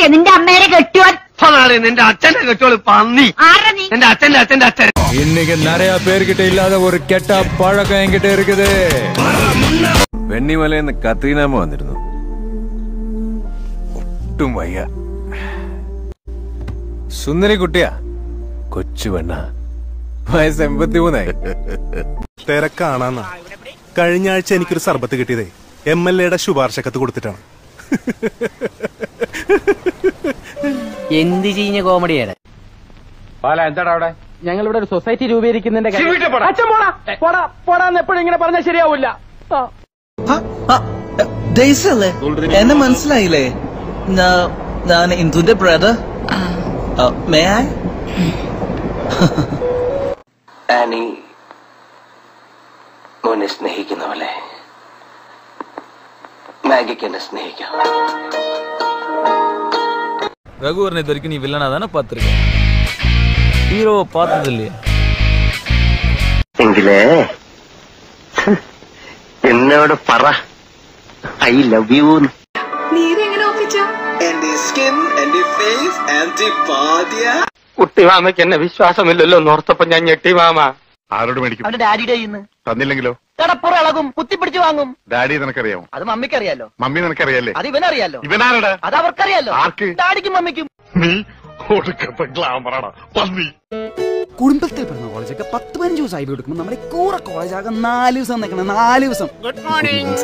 കെട്ടിയ നിന്റെ അമ്മേനെ കെട്ടുവാൻ അതാണ് നിന്റെ അച്ഛന്റെ കെട്ടോള് പന്നി ആരാ നീ എന്റെ അച്ഛന്റെ അച്ഛന്റെ അച്ഛൻ இன்னைக்கு நிறைய பேர்கிட்ட இல்லாத ஒரு கெட்ட பழக்கம் என்கிட்ட இருக்குது വെണ്ണിമലയെന്ന് കത്രീനാമ വന്നിരുന്നു ഒട്ടും വയ്യ സുന്ദരി കുട്ടിയാ കൊച്ചു പെണ്ണ വയസ്സ് എൺപത്തിമൂന്നായി തിരക്കാണെന്നാ കഴിഞ്ഞ ആഴ്ച എനിക്കൊരു സർബത്ത് കിട്ടിയതേ എം എൽ എയുടെ ശുപാർശക്കത്ത് കൊടുത്തിട്ടാണ് എന്ത് ചീഞ്ഞ കോമഡിയാണ് ഞങ്ങൾ ഇവിടെ ഒരു സൊസൈറ്റി രൂപീകരിക്കുന്നതിന്റെ അച്ഛൻ പോടാ. പോടാ. പോടാന്ന് എപ്പോഴും ഇങ്ങനെ പറഞ്ഞാൽ ശരിയാവില്ല. ഡേയ്സല്ലേ എന്നെ മനസ്സിലായില്ലേ? ഞാൻ ഇന്ദുന്റെ ബ്രദർ മേ ഐ ആനി മോനെ സ്നേഹിക്കുന്ന പോലെ മാഗിക്ക് എന്നെ സ്നേഹിക്കാം. ரகுவரனை இது வரைக்கும் நீ வில்லனா தானே பார்த்துருக்க ஹீரோவை பார்த்தது இல்லையா എങ്കിലേ എന്നോട് പറ ഐ ലവ് യു കുട്ടി മാമയ്ക്ക് എന്നെ വിശ്വാസമില്ലല്ലോ നോർത്തപ്പോ ഞാൻ ഞെട്ടി മാമ ആരോട് മേടിക്കും അവന്റെ ഡാഡിയുടെ കയ്യിൽ നിന്ന് തന്നില്ലെങ്കിലോ കടപ്പുറ ഇളകും കുത്തിപ്പിടിച്ച് വാങ്ങും. ഡാഡി നിനക്കറിയാമോ? അത് മമ്മിക്കറിയാലോ. മമ്മി നിനക്കറിയാലേ അത് ഇവനറിയാലോ. ഇവനാരടാ? അത് അവർക്കറിയാലോ. ആർക്ക്? ഡാഡിക്കും മമ്മിക്കും. നീ പന്നി കുടുംബത്തിൽ പറഞ്ഞ കോളേജൊക്കെ പത്ത് പതിനഞ്ച് ദിവസം ആയി കൊടുക്കുമ്പോൾ നമ്മുടെ കൂറ കോളേജ് ആകെ നാല് ദിവസം നിൽക്കണം നാല് ദിവസം. ഗുഡ് മോർണിംഗ്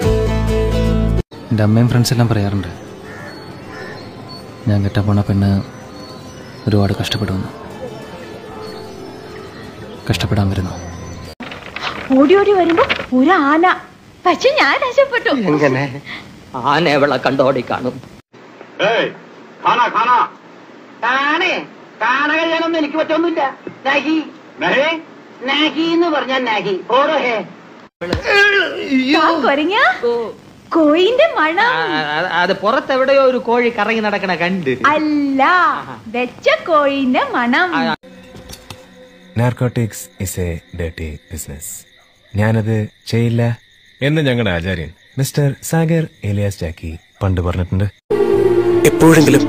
എന്റെ അമ്മയും ഫ്രണ്ട്സ് എല്ലാം പറയാറുണ്ട്. ഞാൻ കെട്ടാൻ പോണ പെണ്ണ് ഒരുപാട് കഷ്ടപ്പെടുമെന്ന് കഷ്ടപ്പെടാൻ വരുന്നു. ഓടി ഓടി വരുമ്പോ ഒരു ആന. പക്ഷെ ഞാൻ രക്ഷപ്പെട്ടു. എങ്ങനെ? ആന എവിടെ കണ്ടോടി കാണും. കാണേ കാണക ഞാനൊന്നും എനിക്ക് പറ്റൊന്നുമില്ല. നാഹി നാഹി എന്ന് പറഞ്ഞാൽ നാഹി ഓരോ ഹേ. കൊരങ്ങ. കോയിന്റെ മണം. അത് പുറത്തെവിടെയോ ഒരു കോഴി കറങ്ങി നടക്കണ കണ്ട്. അല്ല വെച്ച കോഴിന്റെ മണം. Narcotics is a dirty business ഞാനത് ചെയ്യില്ല. എന്ന് ഞങ്ങളുടെ ആചാര്യൻ മിസ്റ്റർ സാഗർ എലിയാസ് ജാക്കി പണ്ട് പറഞ്ഞിട്ടുണ്ട്. എപ്പോഴെങ്കിലും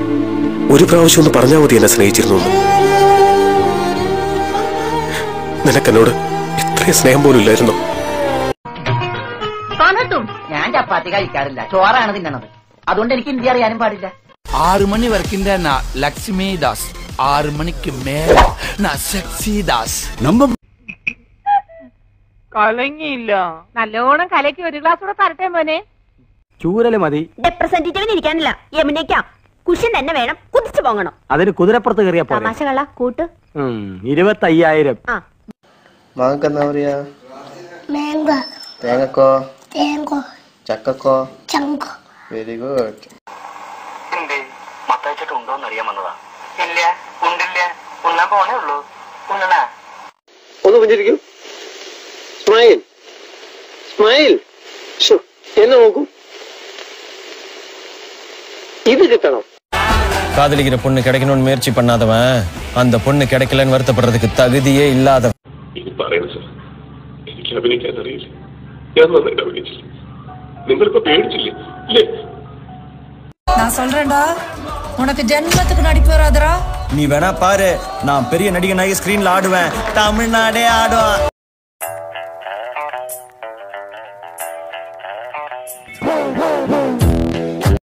ഒരു പ്രാവശ്യം ഒന്ന് പറഞ്ഞാൽ മതി എന്നെ സ്നേഹിച്ചിരുന്നു. നിനക്കെന്നോട് ഇത്രയും സ്നേഹം പോലും ഇല്ലായിരുന്നു. ഞാൻ ചപ്പാത്തി കഴിക്കാറില്ല. ചോറാണ് തിന്നണത്. അതുകൊണ്ട് എനിക്ക് ഇന്ത്യ അറിയാനും പാടില്ല. ആറു മണി വരക്കിന്റെ ലക്ഷ്മി ദാസ്. ആറു മണിക്ക് മേലെ സെക്സി ദാസ്. നമ്പർ കലങ്ങിയില്ല. നല്ലോണം കലക്കി ഒരു ഗ്ലാസ് കൂടെ തരട്ടെ മോനെ. ചൂരൽ മതി. റെപ്രസെന്റേറ്റീവിന് ഇരിക്കാനില്ല. യമുനയ്ക്കാം. കുഷൻ തന്നെ വേണം. കുതിച്ചു പോകണം. അതിന് കുതിരപ്പുറത്ത് കയറിയ പോലെ തമാശകള. കൂട്ട്. ഇരുപത്തയ്യായിരം. ആ. മാങ്ങക്ക് എന്താ പറയാ? തേങ്ങക്കോ? ചക്കക്കോ? വെരി ഗുഡ് എന്തേ? മത്തയച്ചിട്ട് ഉണ്ടോന്ന് അറിയാൻ വന്നതാ ഇല്ല ഉണ്ടില്ല. ഉണ്ണാൻ പോണേ ഉള്ളൂ. ഉണ്ണണ. ഒന്ന് പുഞ്ചിരിക്കൂ. സ്മൈൽ സ്മൈൽ എന്നെ നോക്കൂ ഇത് കിട്ടണം காதலிக்கிற பொண்ணு கிடைக்கணும்னு முயற்சி பண்ணாதவன் அந்த பொண்ணு கிடைக்கலன்னு வருத்தப்படுறதுக்கு தகுதியே இல்லாதவன் ഇനി പറയണ സാർ എനിക്ക് അഭിനയിക്കാൻ അറിയില്ല ഞാൻ നന്നായിട്ട് അഭിനയിച്ചില്ല നിങ്ങളിപ്പോ പേടിച്ചില്ലേ ഇല്ലേ நான் சொல்றேன்டா உனக்கு ஜென்மத்துக்கு நடிப்பு வராதரா நீ வேணா பாரு நான் பெரிய நடிகனாகி ஸ்கிரீன்ல ஆடுவேன் தமிழ்நாடே ஆடும்